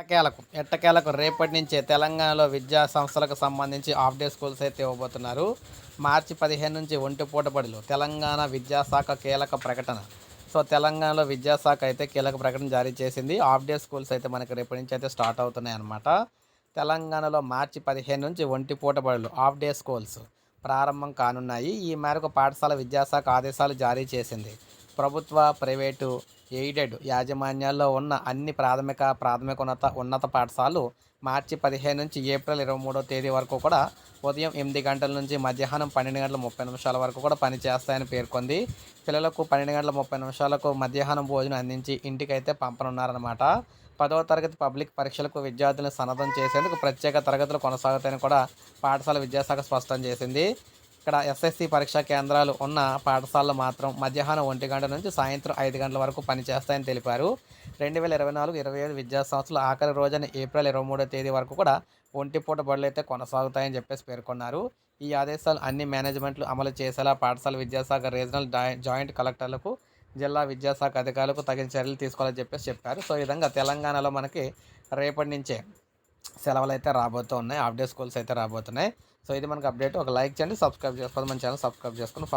ఎట్టకేలకు ఎట్టకేలకు రేపటి నుంచే తెలంగాణలో విద్యా సంస్థలకు సంబంధించి హాఫ్ డే స్కూల్స్ అయితే ఇవ్వబోతున్నారు. మార్చి పదిహేను నుంచి ఒంటి బడులు తెలంగాణ విద్యాశాఖ కీలక ప్రకటన. సో తెలంగాణలో విద్యాశాఖ అయితే కీలక ప్రకటన జారీ చేసింది. హాఫ్ డే స్కూల్స్ అయితే మనకి రేపటి నుంచి అయితే స్టార్ట్ అవుతున్నాయి అన్నమాట. తెలంగాణలో మార్చి పదిహేను నుంచి ఒంటి బడులు హాఫ్ డే స్కూల్స్ ప్రారంభం కానున్నాయి. ఈ మేరకు పాఠశాల విద్యాశాఖ ఆదేశాలు జారీ చేసింది. ప్రభుత్వ ప్రైవేటు ఎయిడెడ్ యాజమాన్యాల్లో ఉన్న అన్ని ప్రాథమిక ప్రాథమికోన్నత ఉన్నత పాఠశాలలు మార్చి పదిహేను నుంచి ఏప్రిల్ ఇరవై మూడో తేదీ వరకు కూడా ఉదయం ఎనిమిది గంటల నుంచి మధ్యాహ్నం పన్నెండు గంటల ముప్పై నిమిషాల వరకు కూడా పనిచేస్తాయని పేర్కొంది. పిల్లలకు పన్నెండు గంటల ముప్పై నిమిషాలకు మధ్యాహ్నం భోజనం అందించి ఇంటికైతే పంపనున్నారన్నమాట. పదవ తరగతి పబ్లిక్ పరీక్షలకు విద్యార్థులను సన్నద్ధం చేసేందుకు ప్రత్యేక తరగతులు కొనసాగుతాయని కూడా పాఠశాల విద్యాశాఖ స్పష్టం చేసింది. ఇక్కడ ఎస్ఎస్సి పరీక్షా కేంద్రాలు ఉన్న పాఠశాలలు మాత్రం మధ్యాహ్నం ఒంటి గంట నుంచి సాయంత్రం ఐదు గంటల వరకు పనిచేస్తాయని తెలిపారు. రెండు వేల ఇరవై నాలుగు ఇరవై ఐదు విద్యా సంవత్సరాల ఆఖరి రోజున ఏప్రిల్ ఇరవై మూడో తేదీ వరకు కూడా ఒంటిపూట బడులు అయితే కొనసాగుతాయని చెప్పేసి పేర్కొన్నారు. ఈ ఆదేశాలు అన్ని మేనేజ్మెంట్లు అమలు చేసేలా పాఠశాల విద్యాశాఖ రీజనల్ జాయింట్ కలెక్టర్లకు జిల్లా విద్యాశాఖ అధికారులకు తగిన చర్యలు తీసుకోవాలని చెప్పేసి చెప్పారు. సో ఈ విధంగా తెలంగాణలో మనకి రేపటి నుంచే సెలవులు అయితే రాబోతూ ఉన్నాయి హాఫ్ డే స్కూల్స్ అయితే రాబోతున్నాయి. సో ఇది మనకు అప్డేట్ ఒక లైక్ చేయండి సబ్స్క్రైబ్ చేసుకోండి. మన ఛానల్ సబ్స్క్రైబ్ చేసుకుని